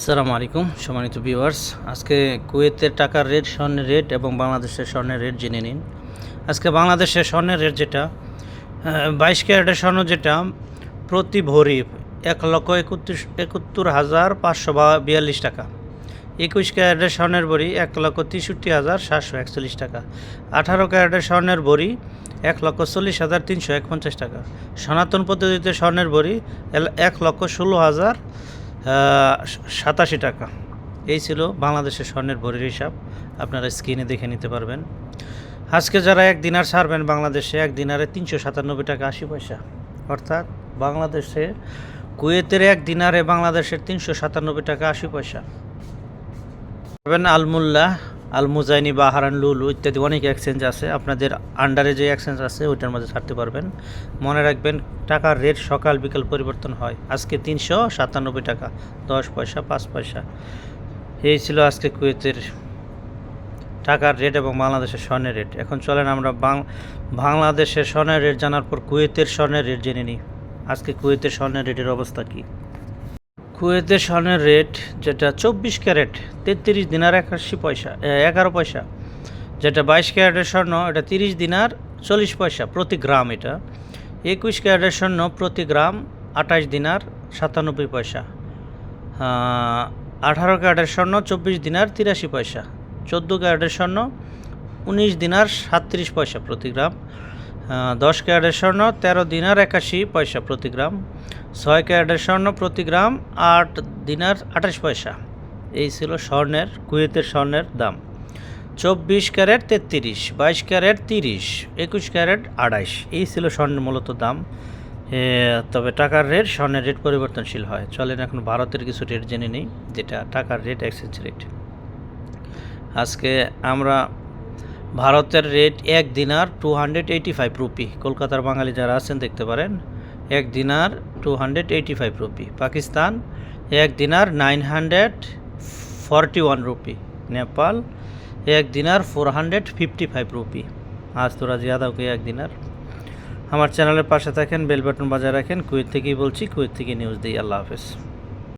আসসালামু আলাইকুম, সম্মানিত ভিউয়ার্স আজকে কুয়েতের টাকার রেট স্বর্ণের রেট এবং বাংলাদেশের স্বর্ণের রেট জেনে নিন। আজকে বাংলাদেশের স্বর্ণের রেট যেটা বাইশ ক্যারেটের স্বর্ণ যেটা, প্রতি ভরি এক লক্ষ একত্রিশ, একাত্তর হাজার পাঁচশো বিয়াল্লিশ টাকা। একুশ ক্যারেটের স্বর্ণের বড়ি এক লক্ষ তেষট্টি হাজার সাতশো একচল্লিশ টাকা। আঠারো ক্যারেটের স্বর্ণের বড়ি এক লক্ষ চল্লিশ হাজার তিনশো একপঞ্চাশ টাকা। সনাতন পদ্ধতিতে স্বর্ণের বড়ি এক লক্ষ ষোলো হাজার সাতাশি টাকা। এই ছিল বাংলাদেশের স্বর্ণের ভরির হিসাব। আপনারা স্ক্রিনে দেখে নিতে পারবেন। আজকে যারা এক দিনার ছাড়বেন বাংলাদেশে, এক দিনারে তিনশো সাতানব্বই টাকা আশি পয়সা। অর্থাৎ বাংলাদেশে, কুয়েতের এক দিনারে বাংলাদেশের তিনশো সাতানব্বই টাকা আশি পয়সা। পাবেন আলমুল্লাহ আলমুজাইনি বা হারান লুলু ইত্যাদি অনেক এক্সচেঞ্জ আছে। আপনাদের আন্ডারে যে এক্সচেঞ্জ আছে, ওইটার মধ্যে ছাড়তে পারবেন। মনে রাখবেন, টাকার রেট সকাল, বিকাল পরিবর্তন হয়। আজকে তিনশো সাতানব্বই টাকা, দশ পয়সা, পাঁচ পয়সা। এই ছিল আজকে কুয়েতের টাকার রেট এবং বাংলাদেশের স্বর্ণের রেট এখন চলেন আমরা বাংলাদেশের স্বর্ণের রেট জানার পর কুয়েতের স্বর্ণের রেট জেনে নিই। আজকে কুয়েতের স্বর্ণের রেটের অবস্থা কী? কুয়েতের স্বর্ণের রেট যেটা চব্বিশ ক্যারেট, তেত্রিশ দিনার একাশি পয়সা এগারো পয়সা। যেটা বাইশ ক্যারেটের স্বর্ণ, এটা তিরিশ দিনার চল্লিশ পয়সা প্রতি গ্রাম এটা। একুশ ক্যারেটের স্বর্ণ প্রতি গ্রাম আঠাশ দিনার সাতানব্বই পয়সা। আঠারো ক্যারেটের স্বর্ণ চব্বিশ দিনার তিরাশি পয়সা। চোদ্দ ক্যারেটের স্বর্ণ উনিশ দিনার সাতত্রিশ পয়সা প্রতি গ্রাম। দশ ক্যারেটের স্বর্ণ, তেরো দিনার একাশি পয়সা প্রতি গ্রাম, ছয় ক্যারেটের স্বর্ণ প্রতি গ্রাম, আট দিনার আঠাশ পয়সা। এই ছিল স্বর্ণের, কুয়েতের স্বর্ণের দাম। চব্বিশ ক্যারেট তেত্রিশ, বাইশ ক্যারেট তিরিশ, একুশ ক্যারেট আড়াইশ। এই ছিল স্বর্ণের মূলত দাম। তবে টাকার রেট, স্বর্ণের রেট পরিবর্তনশীল হয়। চলেন এখন ভারতের কিছু রেট জেনে নিই, যেটা টাকার রেট এক্সচেঞ্জ রেট আজকে আমরা ভারতের রেট এক দিনার two hundred eighty five rupee. কলকাতার বাঙালি যারা আছেন, দেখতে পারেন, এক দিনার two hundred eighty five rupee. Pakistan, এক দিনার nine hundred forty one rupee. Nepal, এক দিনার four hundred fifty five rupee. আজ তোরা জিয়াদা কে এক দিনার। আমার চ্যানেলের পাশে থাকেন, বেল বাটন বাজায় রাখেন। কুয়েত থেকেই বলছি, কুয়েত থেকে নিউজ দিই। আল্লাহ হাফেজ।